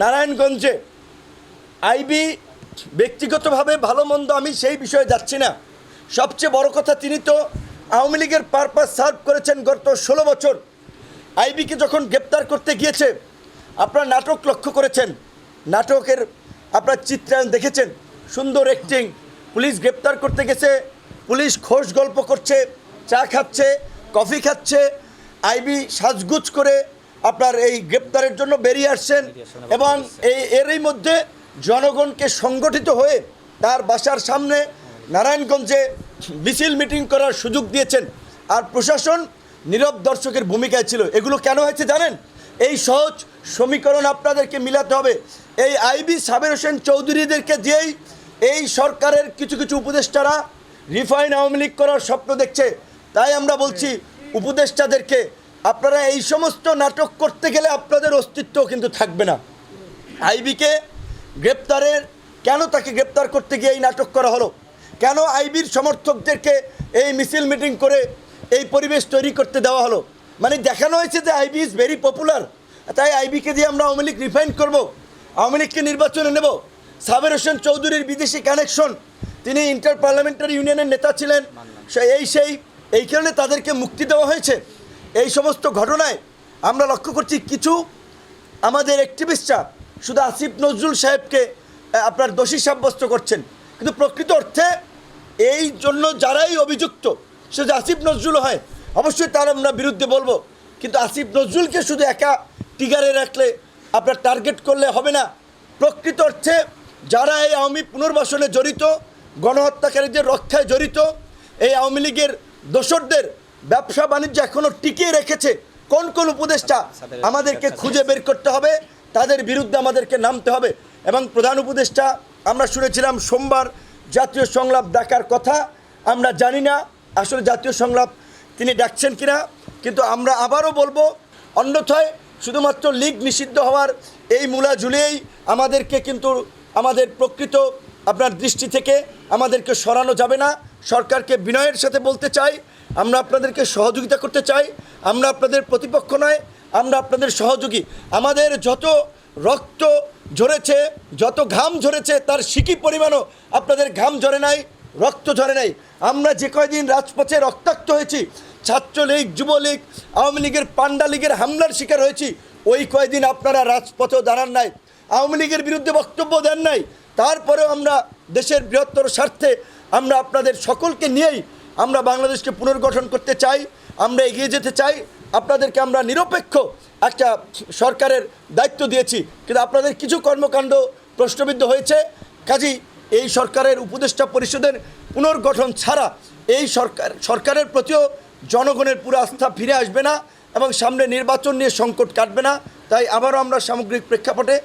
নারায়ণগঞ্জে আইবি ব্যক্তিগতভাবে ভালো মন্দ আমি সেই বিষয়ে যাচ্ছি না। সবচেয়ে বড় কথা তিনি তো আওয়ামী লীগের পারপাস সার্ভ করেছেন গত ষোলো বছর। আইবিকে যখন গ্রেপ্তার করতে গিয়েছে, আপনার নাটক লক্ষ্য করেছেন। নাটকের আপনার চিত্রায়ন দেখেছেন। সুন্দর অ্যাক্টিং পুলিশ গ্রেপ্তার করতে গেছে। পুলিশ খোশ গল্প করছে, চা খাচ্ছে, কফি খাচ্ছে। আইবি সাজগুজ করে আপনার এই গ্রেপ্তারের জন্য বেরিয়ে আসছেন এবং এই এরই মধ্যে জনগণকে সংগঠিত হয়ে তার বাসার সামনে নারায়ণগঞ্জে মিছিল মিটিং করার সুযোগ দিয়েছেন। আর প্রশাসন নীরব দর্শকের ভূমিকায় ছিল। এগুলো কেন হয়েছে জানেন? এই সহজ সমীকরণ আপনাদেরকে মিলাতে হবে। এই আইবি সাবের হোসেন চৌধুরীদেরকে দিয়েই এই সরকারের কিছু কিছু উপদেষ্টারা রিফাইন আওয়ামী লীগ করার স্বপ্ন দেখছে। তাই আমরা বলছি উপদেষ্টাদেরকে আপনারা এই সমস্ত নাটক করতে গেলে আপনাদের অস্তিত্ব কিন্তু থাকবে না। আইবিকে গ্রেপ্তারের, কেন তাকে গ্রেপ্তার করতে গিয়ে এই নাটক করা হলো? কেন আইবির সমর্থকদেরকে এই মিছিল মিটিং করে এই পরিবেশ তৈরি করতে দেওয়া হলো? মানে দেখানো হয়েছে যে আইবি ইজ ভেরি পপুলার তাই আইবিকে দিয়ে আমরা আওয়ামী লীগ রিফাইন করব, আওয়ামী লীগকে নির্বাচনে নেব। সাবের হোসেন চৌধুরীর বিদেশি কানেকশন তিনি ইন্টার পার্লামেন্টারি ইউনিয়নের নেতা ছিলেন। সে এই সেই এই কারণে তাদেরকে মুক্তি দেওয়া হয়েছে। এই সমস্ত ঘটনায় আমরা লক্ষ্য করছি কিছু আমাদের অ্যাক্টিভিস্টরা শুধু আসিফ নজরুল সাহেবকে আপনার দোষী সাব্যস্ত করছেন। কিন্তু প্রকৃত অর্থে এই জন্য যারাই অভিযুক্ত, সে যে আসিফ নজরুল হয়, অবশ্যই তার আমরা বিরুদ্ধে বলব। কিন্তু আসিফ নজরুলকে শুধু একা টিগারে রাখলে, আপনার টার্গেট করলে হবে না। প্রকৃত অর্থে যারা এই আওয়ামী পুনর্বাসনে জড়িত, গণহত্যাকারীদের রক্ষায় জড়িত, এই আওয়ামী লীগের দোসরদের ব্যবসা বাণিজ্য এখনও টিকিয়ে রেখেছে। কোন কোন উপদেষ্টা আমাদেরকে খুঁজে বের করতে হবে, তাদের বিরুদ্ধে আমাদেরকে নামতে হবে। এবং প্রধান উপদেষ্টা, আমরা শুনেছিলাম সোমবার জাতীয় সংলাপ ডাকার কথা। আমরা জানি না আসলে জাতীয় সংলাপ তিনি ডাকছেন কিনা, কিন্তু আমরা আবারও বলব, অন্যথায় শুধুমাত্র লীগ নিষিদ্ধ হওয়ার এই মূলা ঝুলিয়েই আমাদেরকে কিন্তু আমাদের প্রকৃত আপনার দৃষ্টি থেকে আমাদেরকে সরানো যাবে না। সরকারকে বিনয়ের সাথে বলতে চাই আমরা আপনাদেরকে সহযোগিতা করতে চাই, আমরা আপনাদের প্রতিপক্ষ নয়, আমরা আপনাদের সহযোগী। আমাদের যত রক্ত ঝরেছে, যত ঘাম ঝরেছে, তার সিকি পরিমাণও আপনাদের ঘাম ঝরে নাই, রক্ত ঝরে নাই। আমরা যে কয়দিন রাজপথে রক্তাক্ত হয়েছি, ছাত্রলীগ, যুবলীগ, আওয়ামী লীগের পাণ্ডা লীগের হামলার শিকার হয়েছি, ওই কয়দিন আপনারা রাজপথেও দাঁড়ান নাই, আওয়ামী লীগের বিরুদ্ধে বক্তব্য দেন নাই। তারপরেও আমরা দেশের বৃহত্তর স্বার্থে আমরা আপনাদের সকলকে নিয়েই আমরা বাংলাদেশকে পুনর্গঠন করতে চাই, আমরা এগিয়ে যেতে চাই, আপনাদেরকে আমরা নিরপেক্ষ একটা সরকারের দায়িত্ব দিয়েছি। কিন্তু আপনাদের কিছু কর্মকাণ্ড প্রশ্নবিদ্ধ হয়েছে। কাজী, এই সরকারের উপদেষ্টা পরিষদের পুনর্গঠন ছাড়া এই সরকার, সরকারের প্রতিও জনগণের পুরো আস্থা ফিরে আসবে না এবং সামনে নির্বাচন নিয়ে সংকট কাটবে না। তাই আবারও আমরা সামগ্রিক প্রেক্ষাপটে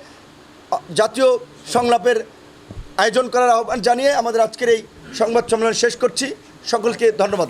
জাতীয় সংলাপের আয়োজন করার আহ্বান জানিয়ে আমাদের আজকের এই সংবাদ সম্মেলন শেষ করছি। সকলকে ধন্যবাদ।